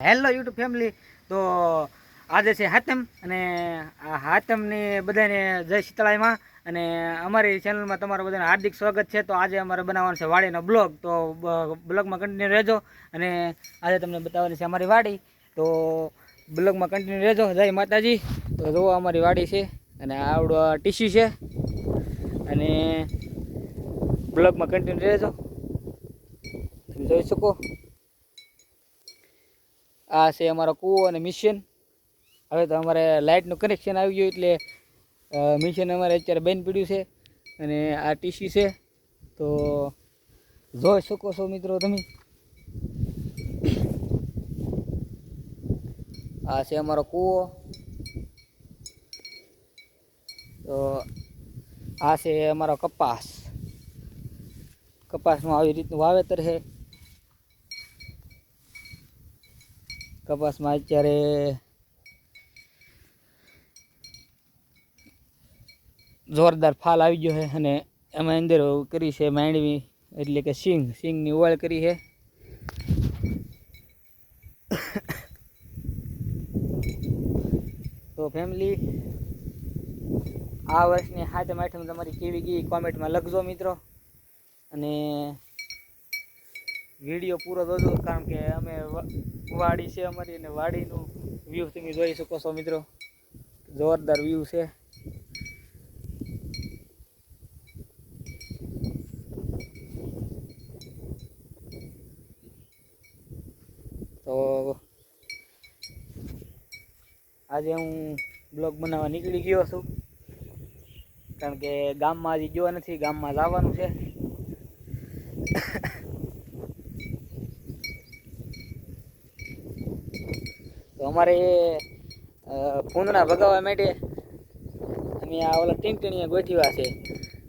Hello YouTube family તો આજે છે હાતમ અને આ હાતમની બધાને જય શીતળાઈમાં અને અમારી ચેનલમાં તમારું બધાને હાર્દિક સ્વાગત છે. તો આજે અમારે બનાવવાનો છે વાડીનો બ્લોગ. તો બ્લોગમાં કન્ટિન્યુ રહેજો અને આજે તમને બતાવવાની છે અમારી વાડી. તો બ્લોગમાં કન્ટિન્યુ રહેજો. જય માતાજી. તો જુઓ અમારી વાડી છે અને આવડો ટીસી છે. અને બ્લોગમાં કન્ટિન્યુ રહેજો. તમે જોઈ શકો. આ છે અમારો કૂવો અને મિશન હવે તો અમારે લાઇટનું કનેક્શન આવી ગયું એટલે મિશન અમારે અત્યારે બંધ પડ્યું છે અને આ ટીસી છે. તો જોઈ શકો છો મિત્રો તમે. આ છે અમારો કૂવો. તો આ છે અમારો કપાસ. કપાસનું આવી રીતનું વાવેતર છે. કપાસમાં અત્યારે જોરદાર ફાલ આવી ગયો છે અને એમાં અંદર કરી છે માંડવી, એટલે કે સિંગ. સિંગની ઓળ કરી છે. તો ફેમિલી આ વર્ષની હાથમ આઠમ તમારી કેવી ગઈ કોમેન્ટમાં લખજો મિત્રો. અને વીડિયો પૂરો જોજો, કારણ કે અમે વાડી છે અમારી અને વાડીનું વ્યૂ તમે જોઈ શકો છો મિત્રો. જોરદાર વ્યૂ છે. તો આજે હું બ્લોગ બનાવવા નીકળી ગયો છું. કારણ કે ગામમાં હજી ગયો નથી, ગામમાં જવાનું છે. તો અમારે ફૂંદણા ભગાવવા માટે અમે આ ઓલા ટીંટણીએ ગોઠવ્યા છે.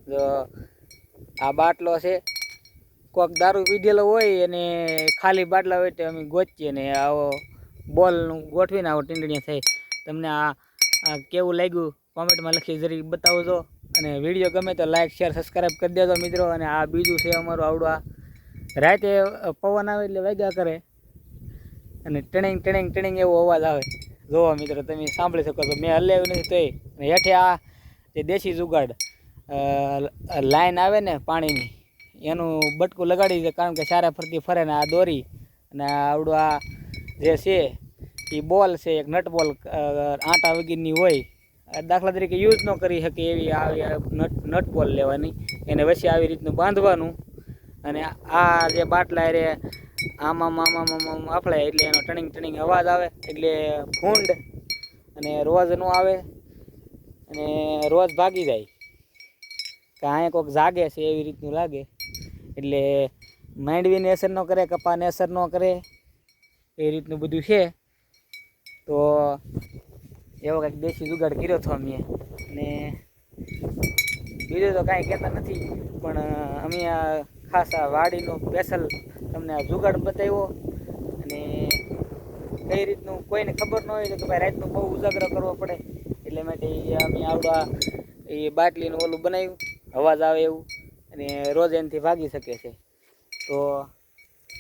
તો આ બાટલો છે. કોક દારૂ પીધેલો હોય અને ખાલી બાટલા હોય તો અમે ગોચીએ ને આવો બોલનું ગોઠવીને આવો ટીંટણીયા થાય. તમને આ કેવું લાગ્યું કોમેન્ટમાં લખી જરી બતાવજો. અને વીડિયો ગમે તો લાઇક શેર સબસ્ક્રાઈબ કરી દેજો મિત્રો. અને આ બીજું છે અમારું આવડું આ. રાતે પવન આવે એટલે વાગ્યા કરે. અને ટણીંગ ટણીંગ ટણીંગ એવો અવાજ આવે. જોવો મિત્રો, તમે સાંભળી શકો છો. મેં હલાવ્યું નથી તોય. અને હેઠે આ જે દેશી જુગાડ લાઈન આવે ને પાણીની, એનું બટકું લગાડી દે, કારણ કે સારા ફરતી ફરે ને આ દોરી અને આવડું આ જે છે, એ બોલ છે, એક નટ બોલ આંટા વગેરેની હોય. દાખલા તરીકે યુઝ ન કરી શકે એવી આવી નટ નટ બોલ લેવાની. એને વચ્ચે આવી રીતનું બાંધવાનું. અને આ જે બાટલા રે આમ આમ આમ આમ એટલે એનો ટર્નિંગ ટર્નિંગ અવાજ આવે, એટલે ફૂંડ અને રોજ ન આવે અને રોજ ભાગી જાય. કે અહીંયા કોઈક જાગે છે એવી રીતનું લાગે. એટલે માંડવીને અસર ન કરે કપાને અસર ન કરે, એ રીતનું બધું છે. તો એવો કંઈક દેશી જુગાડ કર્યો હતો અમે. અને બીજું તો કાંઈ કહેતા નથી, પણ અમે આ ખાસ આ વાડીનું સ્પેશલ તમને આ જુગાડ બતાવ્યો અને કઈ રીતનું કોઈને ખબર ન હોય કે ભાઈ રાતનું બહુ ઉજાગરો કરવો પડે. એટલે માટે અમે આવડા એ બાટલીનું ઓલું બનાવ્યું. અવાજ આવે એવું અને રોજ એનાથી ભાગી શકે છે. તો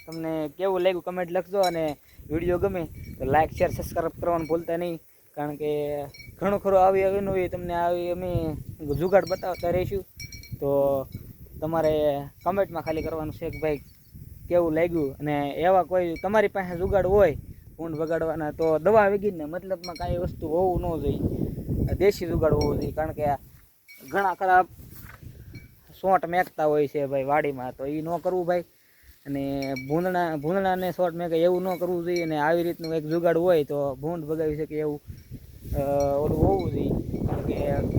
તમને કેવું લાગ્યું કમેન્ટ લખજો અને વીડિયો ગમે તો લાઇક શેર સબસ્ક્રાઈબ કરવાનું ભૂલતા નહીં. કારણ કે ઘણું ખરું આવી આવીનું હોય તમને આવી અમે જુગાડ બતાવતા રહીશું. તો તમારે કમેન્ટમાં ખાલી કરવાનું છે કે ભાઈ કેવું લાગ્યું? અને એવા કોઈ તમારી પાસે જુગાડ હોય, ઊંડ વગાડવાના, તો દવા વગીને મતલબમાં કાંઈ વસ્તુ હોવું ન જોઈએ. દેશી જુગાડ હોવું જોઈએ, કારણ કે ઘણા ખરા સોંટ મેકતા હોય છે ભાઈ વાડીમાં, તો એ ન કરવું ભાઈ. અને ભૂંદણા, ભૂંદણાને શોર્ટ મેકે એવું ન કરવું જોઈએ, અને આવી રીતનું એક જુગાડ હોય તો ભૂંડ ભગાવી શકે એવું ઓલું હોવું જોઈએ. કારણ કે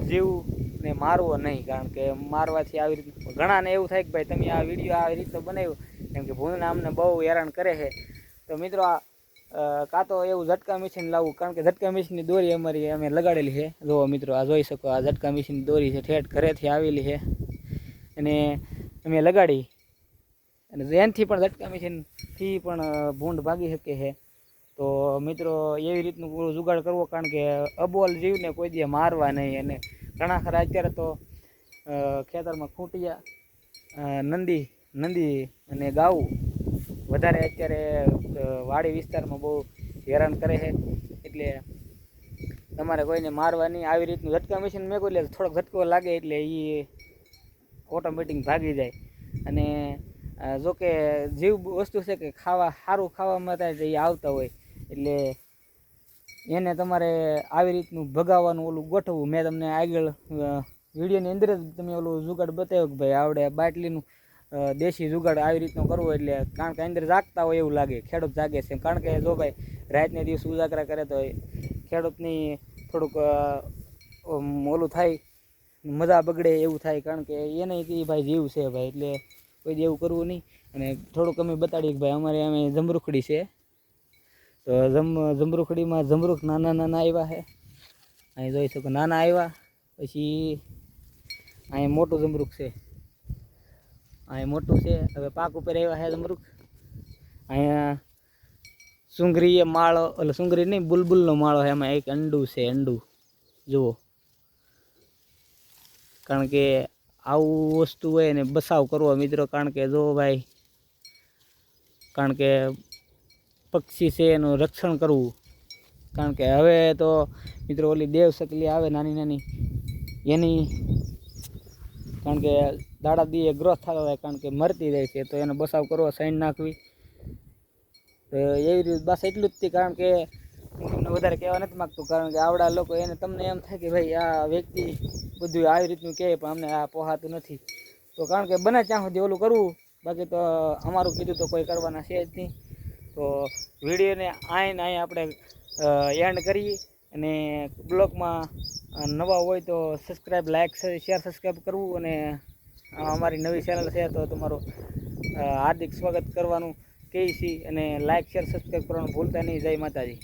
જીવને મારવો નહીં, કારણ કે મારવાથી આવી રીતે, ઘણાને એવું થાય કે ભાઈ તમે આ વીડિયો આવી રીતે બનાવ્યો કેમ કે ભૂંદણા અમને બહુ હેરાન કરે છે. તો મિત્રો આ કાં તો એવું ઝટકા મશીન લાવવું, કારણ કે ઝટકા મશીનની દોરી અમારી અમે લગાડેલી છે. જુઓ મિત્રો, આ જોઈ શકો, આ ઝટકા મશીનની દોરી છે, ઠેઠ ઘરેથી આવેલી છે. અને અમે લગાડી. અને જેનથી પણ ઝટકા મશીનથી પણ ભૂંડ ભાગી શકે છે. તો મિત્રો, એવી રીતનું પૂરું જુગાડ કરવો, કારણ કે અબોલ જીવને કોઈ દી મારવા નહીં. અને ઘણા ખરા અત્યારે તો ખેતરમાં ખૂંટિયા નંદી નંદી અને ગાવું વધારે અત્યારે વાડી વિસ્તારમાં બહુ હેરાન કરે છે. એટલે તમારે કોઈને મારવાની આવી રીતનું ઝટકા મશીન મેં એટલે થોડોક ઝટકો લાગે એટલે એ ઓટોમેટિક ભાગી જાય. અને જો કે જીવ વસ્તુ છે કે ખાવા, સારું ખાવામાં થાય એ આવતા હોય. એટલે એને તમારે આવી રીતનું ભગાવવાનું ઓલું ગોઠવવું. મેં તમને આગળ વિડીયોની અંદર જ તમે ઓલું જુગાડ બતાવ્યો કે ભાઈ આવડે બાટલીનું દેશી જુગાડ આવી રીતનું કરવું એટલે કારણ કે અંદર જાગતા હોય એવું લાગે, ખેડૂત જાગે છે. કારણ કે જો ભાઈ, રાતને દિવસ ઉજાગરા કરે તો ખેડૂતની થોડુંક ઓલું થાય, મજા બગડે એવું થાય. કારણ કે એને કે ભાઈ જીવ છે ભાઈ, એટલે કોઈ એવું કરવું નહીં. અને થોડુંક અમે બતાડીએ કે ભાઈ, અમારે અમે જમરૂખડી છે. તો જમ, જમરૂખડીમાં જમરૂખ નાના નાના આવ્યા છે. અહીં જોઈ શકો, નાના આવ્યા પછી અહીં મોટું જમરૂખ છે. અહીં મોટું છે. હવે પાક ઉપર આવ્યા છે અમૃક અહીંયા સુંગરી માળો, એટલે સુંગરી નહીં, બુલબુલનો માળો છે. એમાં એક અંડું છે, અંડું. જુઓ. કારણ કે આવું વસ્તુ હોય ને બસાવ કરવો મિત્રો, કારણ કે જો ભાઈ, કારણ કે પક્ષી છે એનું રક્ષણ કરવું. કારણ કે હવે તો મિત્રો ઓલી દેવ સકલી આવે નાની નાની, એની, કારણ કે દાડા દીએ ગ્રોથ થતો હોય કારણ કે મરતી જાય છે, તો એનો બસાવ કરવો સાઈન નાખવી. તો એવી રીતે બસ એટલું જ કારણ કે હું તમને વધારે કહેવા નથી માગતું, કારણ કે આવડા લોકો એને તમને એમ થાય કે ભાઈ, આ વ્યક્તિ બધું આવી રીતનું કહે, પણ અમને આ પોહાતું નથી. તો કારણ કે બને ત્યાં સુધી ઓલું કરવું, બાકી તો અમારું કીધું તો કોઈ કરવાના છે જ નહીં. તો વિડીયોને આઈને અહીં આપણે એન્ડ કરીએ અને બ્લોગમાં નવા હોય તો સબસ્ક્રાઈબ લાઇક શેર સબસ્ક્રાઈબ કરવું અને અમારી નવી ચેનલ છે તો તમારું હાર્દિક સ્વાગત કરવાનું. કહીએ છીએ અને લાઇક શેર સબસ્ક્રાઈબ કરવાનું ભૂલતા નહીં. જય માતાજી.